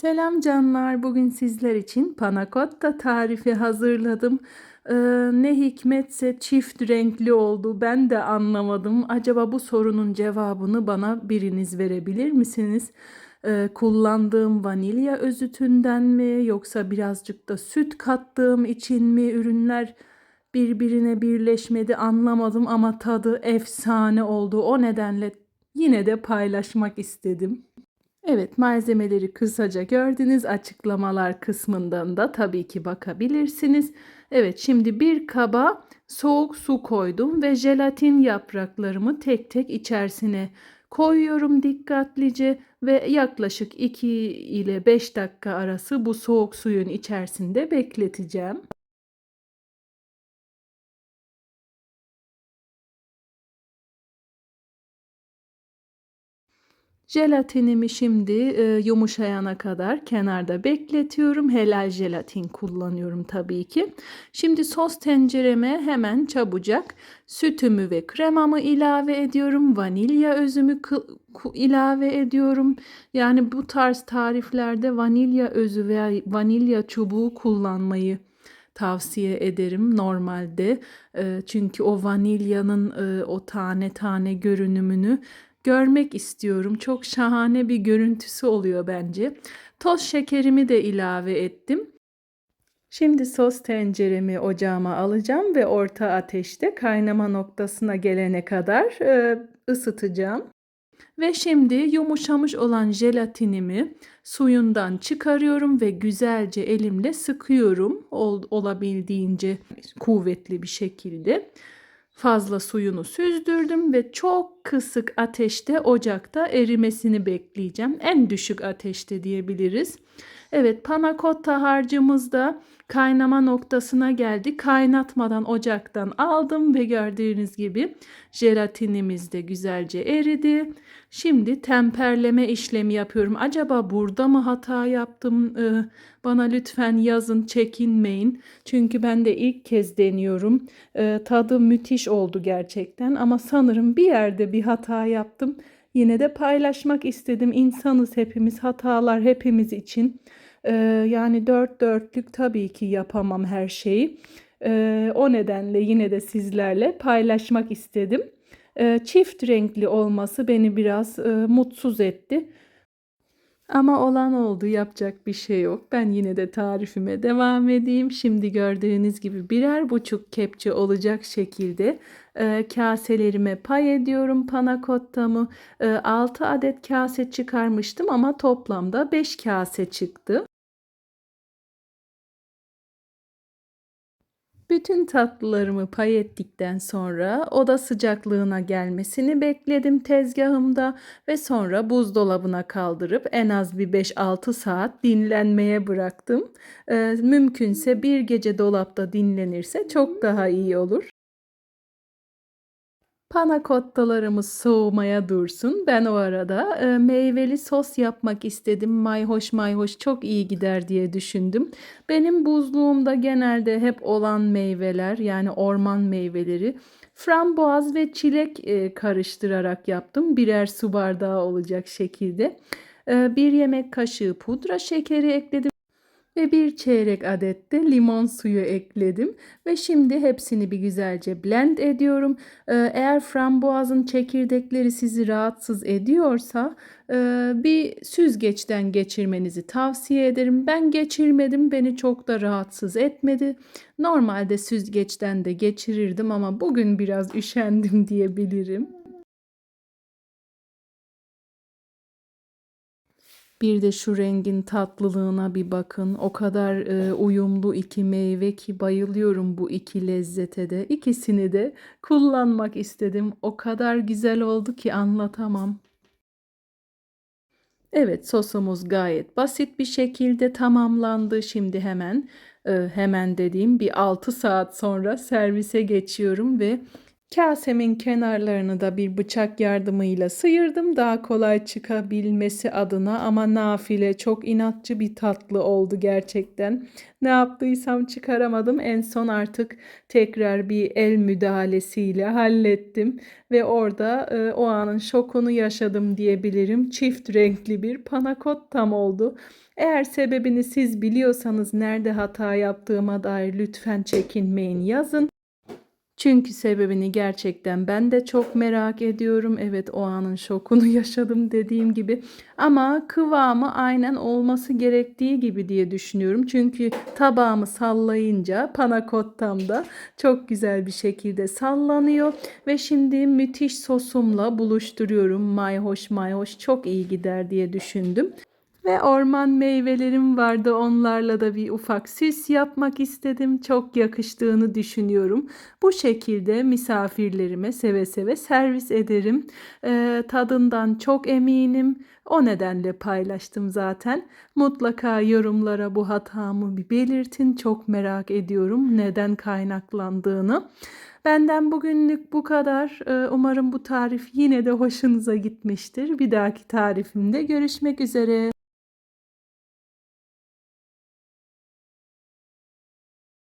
Selam canlar. Bugün sizler için panakotta tarifi hazırladım. Ee, ne hikmetse çift renkli oldu. Ben de anlamadım. Acaba bu sorunun cevabını bana biriniz verebilir misiniz? Ee, kullandığım vanilya özütünden mi yoksa birazcık da süt kattığım için mi ürünler birbirine birleşmedi anlamadım ama tadı efsane oldu. O nedenle yine de paylaşmak istedim. Evet, malzemeleri kısaca gördünüz. Açıklamalar kısmından da tabii ki bakabilirsiniz. Evet, şimdi bir kaba soğuk su koydum ve jelatin yapraklarımı tek tek içerisine koyuyorum dikkatlice ve yaklaşık 2 ile 5 dakika arası bu soğuk suyun içerisinde bekleteceğim. Jelatinimi şimdi e, yumuşayana kadar kenarda bekletiyorum. Helal jelatin kullanıyorum tabii ki. Şimdi sos tencereme hemen çabucak sütümü ve kremamı ilave ediyorum. Vanilya özümü ilave ediyorum. Yani bu tarz tariflerde vanilya özü veya vanilya çubuğu kullanmayı tavsiye ederim normalde. E, çünkü o vanilyanın e, o tane tane görünümünü görmek istiyorum. Çok şahane bir görüntüsü oluyor bence. Toz şekerimi de ilave ettim. Şimdi sos tenceremi ocağıma alacağım ve orta ateşte kaynama noktasına gelene kadar e, ısıtacağım. Ve şimdi yumuşamış olan jelatinimi suyundan çıkarıyorum ve güzelce elimle sıkıyorum ol, olabildiğince kuvvetli bir şekilde fazla suyunu süzdürdüm ve çok kısık ateşte ocakta erimesini bekleyeceğim. En düşük ateşte diyebiliriz. Evet panakotta harcımız da kaynama noktasına geldi. Kaynatmadan ocaktan aldım ve gördüğünüz gibi jelatinimiz de güzelce eridi. Şimdi temperleme işlemi yapıyorum. Acaba burada mı hata yaptım? Ee, bana lütfen yazın çekinmeyin. Çünkü ben de ilk kez deniyorum. Ee, tadı müthiş oldu gerçekten ama sanırım bir yerde bir hata yaptım. Yine de paylaşmak istedim. İnsanız hepimiz, hatalar hepimiz için. Ee, yani dört dörtlük tabii ki yapamam her şeyi. Ee, o nedenle yine de sizlerle paylaşmak istedim. Ee, çift renkli olması beni biraz e, mutsuz etti. Ama olan oldu yapacak bir şey yok. Ben yine de tarifime devam edeyim. Şimdi gördüğünüz gibi birer buçuk kepçe olacak şekilde e, kaselerime pay ediyorum panakottamı. E, 6 adet kase çıkarmıştım ama toplamda 5 kase çıktı. Bütün tatlılarımı pay ettikten sonra oda sıcaklığına gelmesini bekledim tezgahımda ve sonra buzdolabına kaldırıp en az bir 5-6 saat dinlenmeye bıraktım. Ee, mümkünse bir gece dolapta dinlenirse çok daha iyi olur. Panakottalarımız soğumaya dursun. Ben o arada e, meyveli sos yapmak istedim. Mayhoş mayhoş çok iyi gider diye düşündüm. Benim buzluğumda genelde hep olan meyveler yani orman meyveleri frambuaz ve çilek e, karıştırarak yaptım. Birer su bardağı olacak şekilde. E, bir yemek kaşığı pudra şekeri ekledim ve bir çeyrek adet de limon suyu ekledim ve şimdi hepsini bir güzelce blend ediyorum. Ee, eğer frambuazın çekirdekleri sizi rahatsız ediyorsa e, bir süzgeçten geçirmenizi tavsiye ederim. Ben geçirmedim, beni çok da rahatsız etmedi. Normalde süzgeçten de geçirirdim ama bugün biraz üşendim diyebilirim. Bir de şu rengin tatlılığına bir bakın. O kadar e, uyumlu iki meyve ki bayılıyorum bu iki lezzete de. İkisini de kullanmak istedim. O kadar güzel oldu ki anlatamam. Evet sosumuz gayet basit bir şekilde tamamlandı. Şimdi hemen e, hemen dediğim bir 6 saat sonra servise geçiyorum ve Kasemin kenarlarını da bir bıçak yardımıyla sıyırdım daha kolay çıkabilmesi adına ama nafile çok inatçı bir tatlı oldu gerçekten. Ne yaptıysam çıkaramadım. En son artık tekrar bir el müdahalesiyle hallettim ve orada e, o anın şokunu yaşadım diyebilirim. Çift renkli bir panakottam oldu. Eğer sebebini siz biliyorsanız nerede hata yaptığıma dair lütfen çekinmeyin yazın. Çünkü sebebini gerçekten ben de çok merak ediyorum. Evet o anın şokunu yaşadım dediğim gibi. Ama kıvamı aynen olması gerektiği gibi diye düşünüyorum. Çünkü tabağımı sallayınca panakottam da çok güzel bir şekilde sallanıyor. Ve şimdi müthiş sosumla buluşturuyorum. Mayhoş mayhoş çok iyi gider diye düşündüm. Ve orman meyvelerim vardı. Onlarla da bir ufak süs yapmak istedim. Çok yakıştığını düşünüyorum. Bu şekilde misafirlerime seve seve servis ederim. Ee, tadından çok eminim. O nedenle paylaştım zaten. Mutlaka yorumlara bu hatamı bir belirtin. Çok merak ediyorum neden kaynaklandığını. Benden bugünlük bu kadar. Ee, Umarım bu tarif yine de hoşunuza gitmiştir. Bir dahaki tarifimde görüşmek üzere.